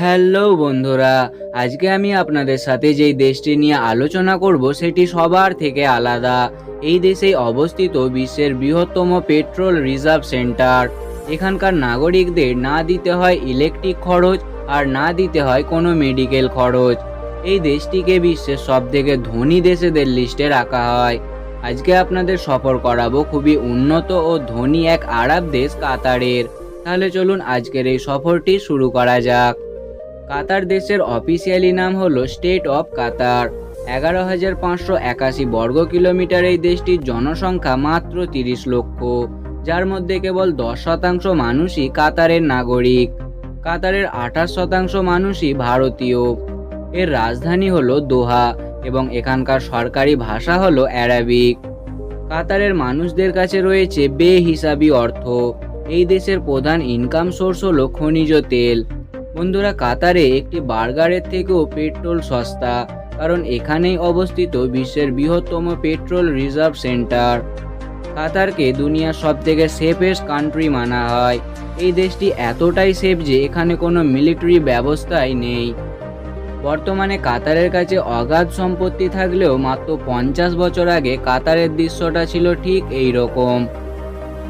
Hello বন্ধুরা, আজকে আমি আপনাদের সাথে যেই দেশটি নিয়ে আলোচনা করব সেটি সবার থেকে আলাদা। এই দেশেই অবস্থিত বিশ্বের বৃহত্তম পেট্রোল রিজার্ভ সেন্টার। এখানকার নাগরিকদের না দিতে হয় ইলেকট্রিক খরচ আর না দিতে হয় কোনো মেডিকেল খরচ। এই দেশটিকে বিশ্বের সবথেকে ধনী দেশেদের লিস্টে রাখা হয়। আজকে আপনাদের সফর করাবো খুবই উন্নত ও ধনী এক আরব দেশ কাতারের। তাহলে চলুন আজকের এই সফরটি শুরু করা যাক। কাতার দেশের অফিসিয়ালি নাম হলো স্টেট অফ কাতার এগারো হাজার পাঁচশো একাশি বর্গ কিলোমিটার এই দেশটির জনসংখ্যা মাত্র তিরিশ লক্ষ, যার মধ্যে কেবল দশ শতাংশ মানুষই কাতারের নাগরিক। কাতারের আঠাশ শতাংশ মানুষই ভারতীয়। এর রাজধানী হলো দোহা এবং এখানকার সরকারি ভাষা হলো অ্যারাবিক। কাতারের মানুষদের কাছে রয়েছে বেহিসাবি অর্থ। এই দেশের প্রধান ইনকাম সোর্স হলো খনিজ তেল। বন্ধুরা কাতারে একটি বার্গারের থেকেও পেট্রোল সস্তা, কারণ এখানেই অবস্থিত বিশ্বের বৃহত্তম পেট্রোল রিজার্ভ সেন্টার। কাতারকে দুনিয়ার সব থেকে সেফেস্ট কান্ট্রি মানা হয়। এই দেশটি এতটাই সেফ যে এখানে কোনো মিলিটারি ব্যবস্থাই নেই। বর্তমানে কাতারের কাছে অগাধ সম্পত্তি থাকলেও মাত্র পঞ্চাশ বছর আগে কাতারের দৃশ্যটা ছিল ঠিক এই রকম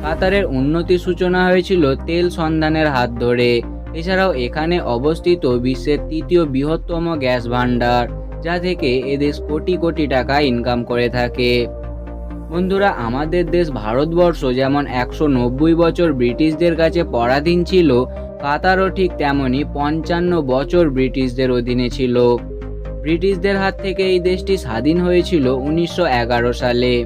কাতারের উন্নতির সূচনা হয়েছিল তেল সন্ধানের হাত ধরে। এছাড়াও এখানে অবস্থিত বিশ্বের তৃতীয় বৃহত্তম গ্যাস ভান্ডার যা থেকে এদেশ কোটি কোটি টাকা ইনকাম করে থাকে। বন্ধুরা, আমাদের দেশ ভারতবর্ষ যেমন একশো নব্বই বছর ব্রিটিশদের কাছে পরাধীন ছিল, কাতারও ঠিক তেমনই পঞ্চান্ন বছর ব্রিটিশদের অধীনে ছিল। ব্রিটিশদের হাত থেকে এই দেশটি স্বাধীন হয়েছিল উনিশশো এগারো সালে।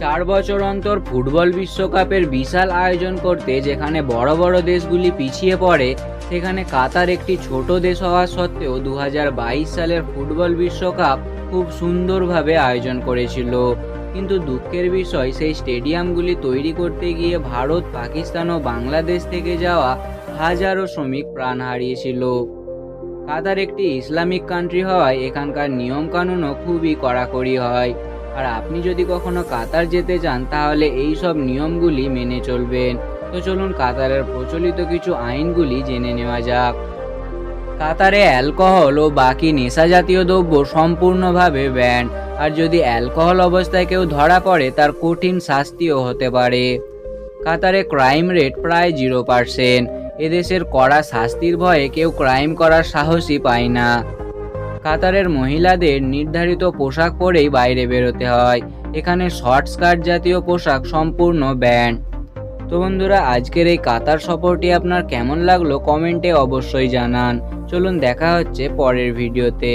চার বছর অন্তর ফুটবল বিশ্বকাপের বিশাল আয়োজন করতে যেখানে বড় বড় দেশগুলি পিছিয়ে পড়ে, সেখানে কাতার একটি ছোট দেশ হওয়া সত্ত্বেও দু হাজার বাইশ সালের ফুটবল বিশ্বকাপ খুব সুন্দরভাবে আয়োজন করেছিল। কিন্তু দুঃখের বিষয়, সেই স্টেডিয়ামগুলি তৈরি করতে গিয়ে ভারত, পাকিস্তান ও বাংলাদেশ থেকে যাওয়া হাজারো শ্রমিক প্রাণ হারিয়েছিল। কাতার একটি ইসলামিক কান্ট্রি হওয়ায় এখানকার নিয়মকানুনও খুবই কড়াকড়ি হয়। আর আপনি যদি কখনো কাতার যেতে চান, তাহলে এই সব নিয়মগুলি মেনে চলবেন। তো চলুন কাতারের প্রচলিত কিছু আইনগুলি জেনে নেওয়া যাক। কাতারে অ্যালকোহল ও বাকি নেশা জাতীয় দ্রব্য সম্পূর্ণভাবে ব্যান, আর যদি অ্যালকোহল অবস্থায় কেউ ধরা পড়ে, তার কঠিন শাস্তিও হতে পারে। কাতারে ক্রাইম রেট প্রায় জিরো পার্সেন্ট। এদেশের কড়া শাস্তির ভয়ে কেউ ক্রাইম করার সাহসই পায় না। কাতারের মহিলাদের নির্ধারিত পোশাক পরেই বাইরে বেরোতে হয়। এখানে শর্ট স্কার্ট জাতীয় পোশাক সম্পূর্ণ ব্যান্ড তো বন্ধুরা, আজকের এই কাতার সফরটি আপনার কেমন লাগল কমেন্টে অবশ্যই জানান। চলুন দেখা হচ্ছে পরের ভিডিওতে।